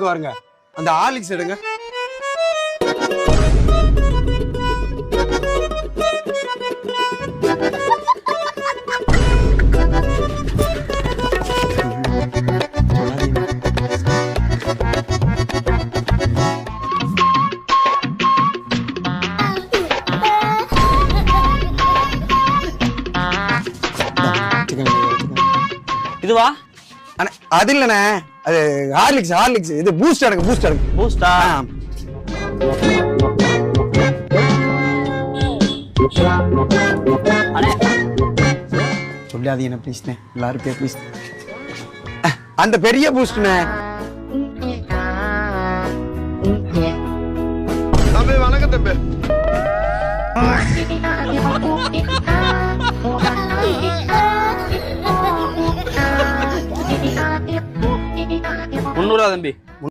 இருக்கு பாருங்க அந்த ஹார்லிக்ஸ் எடுங்க இதுவா அண்ணே அது இல்லண்ணே அது ஹார்லிக்ஸ் ஹார்லிக்ஸ் இது பூஸ்ட் எடுங்க பூஸ்ட் எடுங்க பூஸ்டா சொல்லாதீங்க ப்ளீஸ்ண்ணே எல்லாரும் பேர் ப்ளீஸ் அந்த பெரிய பூஸ்ட்ண்ணே தம்பி வணக்கம் தம்பி. முந்நூறுவா தம்பி.